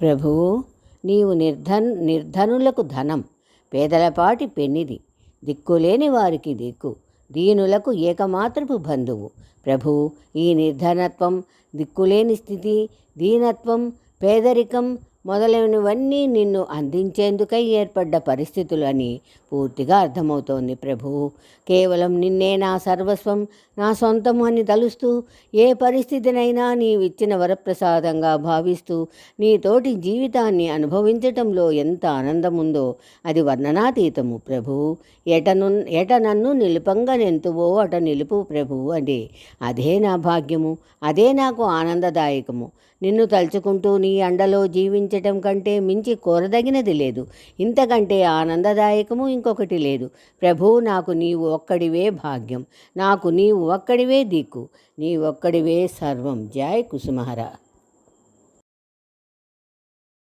ప్రభువు నీవు నిర్ధన్ నిర్ధనులకు ధనం పేదలపాటి పెన్నిది దిక్కులేని వారికి దిక్కు దీనులకు ఏకమాత్రపు బంధువు. ప్రభు ఈ నిర్ధనత్వం దిక్కులేని స్థితి దీనత్వం పేదరికం మొదలైనవన్నీ నిన్ను అందించేందుకై ఏర్పడ్డ పరిస్థితులు అని పూర్తిగా అర్థమవుతోంది ప్రభు. కేవలం నిన్నే నా సర్వస్వం నా సొంతము అని తలుస్తూ ఏ పరిస్థితినైనా నీవిచ్చిన వరప్రసాదంగా భావిస్తూ నీతోటి జీవితాన్ని అనుభవించటంలో ఎంత ఆనందముందో అది వర్ణనాతీతము ప్రభు. ఎటను ఎట నన్ను నిలుపంగా నెంతువో అట నిలుపు ప్రభువు అని అదే నా భాగ్యము అదే నాకు ఆనందదాయకము. నిన్ను తలుచుకుంటూ నీ అండలో ఆనందించటం కంటే మించి కోరదగినది లేదు. ఇంతకంటే ఆనందదాయకము ఇంకొకటి లేదు. ప్రభు నాకు నీవు ఒక్కడివే భాగ్యం. నాకు నీవు ఒక్కడివే దిక్కు. నీ ఒక్కడివే సర్వం. జై కుసుమహర.